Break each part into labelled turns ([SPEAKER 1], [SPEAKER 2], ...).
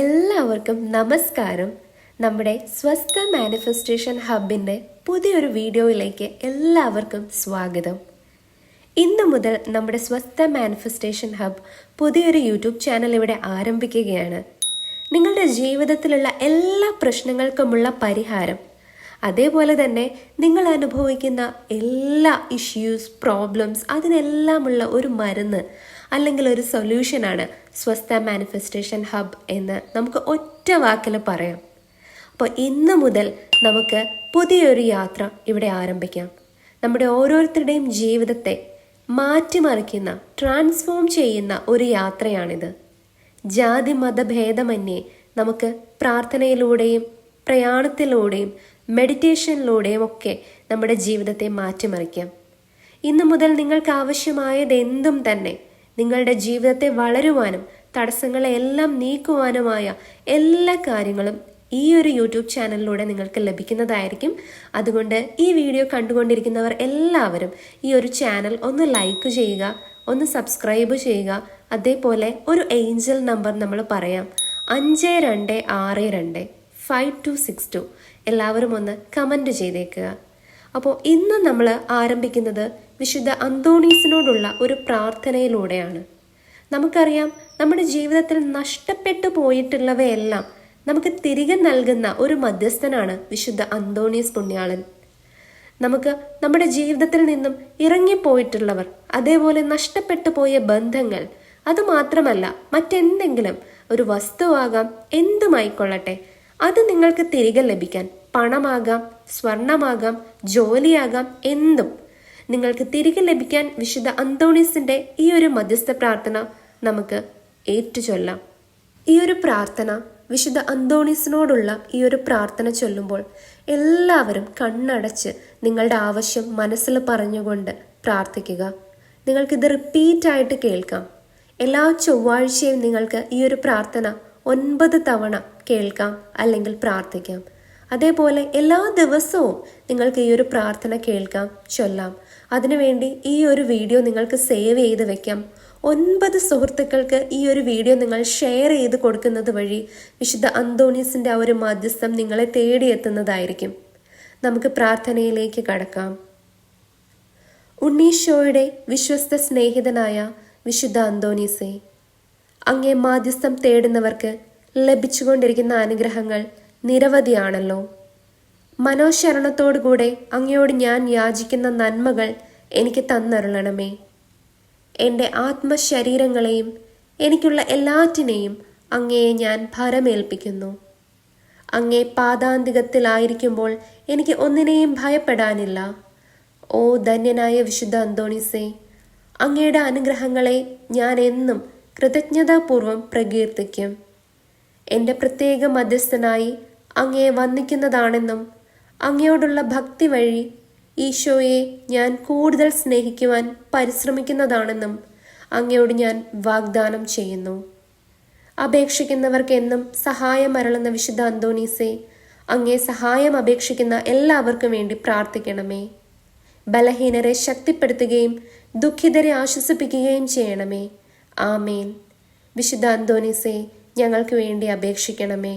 [SPEAKER 1] എല്ലാവർക്കും നമസ്കാരം നമ്മുടെ സ്വസ്ഥ മാനിഫെസ്റ്റേഷൻ ഹബിൻ്റെ പുതിയൊരു വീഡിയോയിലേക്ക് എല്ലാവർക്കും സ്വാഗതം ഇന്നു മുതൽ നമ്മുടെ സ്വസ്ഥ മാനിഫെസ്റ്റേഷൻ ഹബ് പുതിയൊരു യൂട്യൂബ് ചാനൽ ഇവിടെ ആരംഭിക്കുകയാണ് നിങ്ങളുടെ ജീവിതത്തിലുള്ള എല്ലാ പ്രശ്നങ്ങൾക്കുമുള്ള പരിഹാരം അതേപോലെ തന്നെ നിങ്ങൾ അനുഭവിക്കുന്ന എല്ലാ ഇഷ്യൂസ് പ്രോബ്ലംസ് അതിനെല്ലാമുള്ള ഒരു മരുന്ന് അല്ലെങ്കിൽ ഒരു സൊല്യൂഷനാണ് സ്വസ്ഥ മാനിഫെസ്റ്റേഷൻ ഹബ് എന്ന് നമുക്ക് ഒറ്റ വാക്കിൽ പറയാം അപ്പോൾ ഇന്ന് മുതൽ നമുക്ക് പുതിയൊരു യാത്ര ഇവിടെ ആരംഭിക്കാം നമ്മുടെ ഓരോരുത്തരുടെയും ജീവിതത്തെ മാറ്റിമറിക്കുന്ന ട്രാൻസ്ഫോം ചെയ്യുന്ന ഒരു യാത്രയാണിത് ജാതി മതഭേദമന്യേ നമുക്ക് പ്രാർത്ഥനയിലൂടെയും പ്രയാണത്തിലൂടെയും മെഡിറ്റേഷനിലൂടെയും ഒക്കെ നമ്മുടെ ജീവിതത്തെ മാറ്റിമറിക്കാം ഇന്നു മുതൽ നിങ്ങൾക്ക് ആവശ്യമായത് എന്തും തന്നെ നിങ്ങളുടെ ജീവിതത്തെ വളരുവാനും എല്ലാം നീക്കുവാനുമായ എല്ലാ കാര്യങ്ങളും ഈ ഒരു യൂട്യൂബ് ചാനലിലൂടെ നിങ്ങൾക്ക് ലഭിക്കുന്നതായിരിക്കും അതുകൊണ്ട് ഈ വീഡിയോ കണ്ടുകൊണ്ടിരിക്കുന്നവർ എല്ലാവരും ഈ ഒരു ചാനൽ ഒന്ന് ലൈക്ക് ചെയ്യുക ഒന്ന് സബ്സ്ക്രൈബ് ചെയ്യുക അതേപോലെ ഒരു ഏഞ്ചൽ നമ്പർ നമ്മൾ പറയാം അഞ്ച് രണ്ട് ആറ് രണ്ട് ഫൈവ് ടു സിക്സ് ടു എല്ലാവരും ഒന്ന് കമൻറ്റ് ചെയ്തേക്കുക അപ്പോൾ ഇന്ന് നമ്മൾ ആരംഭിക്കുന്നത് വിശുദ്ധ അന്തോണീസിനോടുള്ള ഒരു പ്രാർത്ഥനയിലൂടെയാണ് നമുക്കറിയാം നമ്മുടെ ജീവിതത്തിൽ നഷ്ടപ്പെട്ടു പോയിട്ടുള്ളവയെല്ലാം നമുക്ക് തിരികെ നൽകുന്ന ഒരു മധ്യസ്ഥനാണ് വിശുദ്ധ അന്തോണീസ് പുണ്യാളൻ നമുക്ക് നമ്മുടെ ജീവിതത്തിൽ നിന്നും ഇറങ്ങിപ്പോയിട്ടുള്ളവർ അതേപോലെ നഷ്ടപ്പെട്ടു പോയ ബന്ധങ്ങൾ അതുമാത്രമല്ല മറ്റെന്തെങ്കിലും ഒരു വസ്തുവാകാം എന്തുമായിക്കൊള്ളട്ടെ അത് നിങ്ങൾക്ക് തിരികെ ലഭിക്കാൻ പണമാകാം സ്വർണമാകാം ജോലിയാകാം എന്തും നിങ്ങൾക്ക് തിരികെ ലഭിക്കാൻ വിശുദ്ധ അന്തോണീസിൻ്റെ ഈ ഒരു മധ്യസ്ഥ പ്രാർത്ഥന നമുക്ക് ഏറ്റുചൊല്ലാം ഈ ഒരു പ്രാർത്ഥന വിശുദ്ധ അന്തോണീസിനോടുള്ള ഈ ഒരു പ്രാർത്ഥന ചൊല്ലുമ്പോൾ എല്ലാവരും കണ്ണടച്ച് നിങ്ങളുടെ ആവശ്യം മനസ്സിൽ പറഞ്ഞുകൊണ്ട് പ്രാർത്ഥിക്കുക നിങ്ങൾക്കിത് റിപ്പീറ്റായിട്ട് കേൾക്കാം എല്ലാ ചൊവ്വാഴ്ചയും നിങ്ങൾക്ക് ഈ ഒരു പ്രാർത്ഥന ഒൻപത് തവണ കേൾക്കാം അല്ലെങ്കിൽ പ്രാർത്ഥിക്കാം അതേപോലെ എല്ലാ ദിവസവും നിങ്ങൾക്ക് ഈ ഒരു പ്രാർത്ഥന കേൾക്കാം ചൊല്ലാം അതിനുവേണ്ടി ഈ ഒരു വീഡിയോ നിങ്ങൾക്ക് സേവ് ചെയ്ത് വെക്കാം ഒൻപത് സുഹൃത്തുക്കൾക്ക് ഈ ഒരു വീഡിയോ നിങ്ങൾ ഷെയർ ചെയ്ത് കൊടുക്കുന്നത് വഴി വിശുദ്ധ അന്തോണീസിൻ്റെ ആ ഒരു മധ്യസ്ഥം നിങ്ങളെ തേടിയെത്തുന്നതായിരിക്കും നമുക്ക് പ്രാർത്ഥനയിലേക്ക് കടക്കാം
[SPEAKER 2] ഉണ്ണീഷോയുടെ വിശ്വസ്ത സ്നേഹിതനായ വിശുദ്ധ അന്തോണീസെ അങ്ങേ മാധ്യസ്ഥം തേടുന്നവർക്ക് ലഭിച്ചുകൊണ്ടിരിക്കുന്ന അനുഗ്രഹങ്ങൾ നിരവധിയാണല്ലോ മനോശരണത്തോടുകൂടെ അങ്ങയോട് ഞാൻ യാചിക്കുന്ന നന്മകൾ എനിക്ക് തന്നരുളണമേ എൻ്റെ ആത്മശരീരങ്ങളെയും എനിക്കുള്ള എല്ലാറ്റിനെയും അങ്ങയെ ഞാൻ ഭരമേൽപ്പിക്കുന്നു അങ്ങേ പാദാന്തികത്തിലായിരിക്കുമ്പോൾ എനിക്ക് ഒന്നിനെയും ഭയപ്പെടാനില്ല ഓ ധന്യനായ വിശുദ്ധ അന്തോണിസേ അങ്ങയുടെ അനുഗ്രഹങ്ങളെ ഞാൻ എന്നും കൃതജ്ഞതാപൂർവം പ്രകീർത്തിക്കും എൻ്റെ പ്രത്യേക മധ്യസ്ഥനായി അങ്ങയെ വന്ദിക്കുന്നതാണെന്നും അങ്ങയോടുള്ള ഭക്തി വഴി ഈശോയെ ഞാൻ കൂടുതൽ സ്നേഹിക്കുവാൻ പരിശ്രമിക്കുന്നതാണെന്നും അങ്ങയോട് ഞാൻ വാഗ്ദാനം ചെയ്യുന്നു അപേക്ഷിക്കുന്നവർക്ക് എന്നും സഹായം അരളുന്ന വിശുദ്ധ അന്തോണീസെ അങ്ങേ സഹായം അപേക്ഷിക്കുന്ന എല്ലാവർക്കും വേണ്ടി പ്രാർത്ഥിക്കണമേ ബലഹീനരെ ശക്തിപ്പെടുത്തുകയും ദുഃഖിതരെ ആശ്വസിപ്പിക്കുകയും ചെയ്യണമേ ആമേൻ വിശുദ്ധ അന്തോണീസെ ഞങ്ങൾക്ക് വേണ്ടി അപേക്ഷിക്കണമേ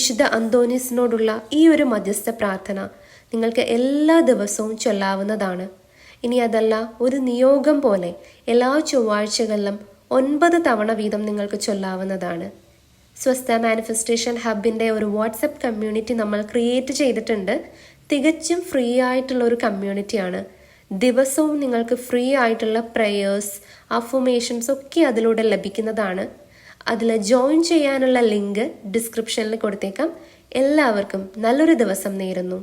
[SPEAKER 1] വിശുദ്ധ അന്തോനിസിനോടുള്ള ഈ ഒരു മധ്യസ്ഥ പ്രാർത്ഥന നിങ്ങൾക്ക് എല്ലാ ദിവസവും ചൊല്ലാവുന്നതാണ് ഇനി അതല്ല ഒരു നിയോഗം പോലെ എല്ലാ ചൊവ്വാഴ്ചകളിലും ഒൻപത് തവണ വീതം നിങ്ങൾക്ക് ചൊല്ലാവുന്നതാണ് സ്വസ്ഥ മാനിഫെസ്റ്റേഷൻ ഹബിൻ്റെ ഒരു വാട്സപ്പ് കമ്മ്യൂണിറ്റി നമ്മൾ ക്രിയേറ്റ് ചെയ്തിട്ടുണ്ട് തികച്ചും ഫ്രീ ആയിട്ടുള്ള ഒരു കമ്മ്യൂണിറ്റിയാണ് ദിവസവും നിങ്ങൾക്ക് ഫ്രീ ആയിട്ടുള്ള പ്രയേഴ്സ് അഫോമേഷൻസ് ഒക്കെ അതിലൂടെ ലഭിക്കുന്നതാണ് അതിൽ ജോയിൻ ചെയ്യാനുള്ള ലിങ്ക് ഡിസ്ക്രിപ്ഷനിൽ കൊടുത്തേക്കാം എല്ലാവർക്കും നല്ലൊരു ദിവസം നേരുന്നു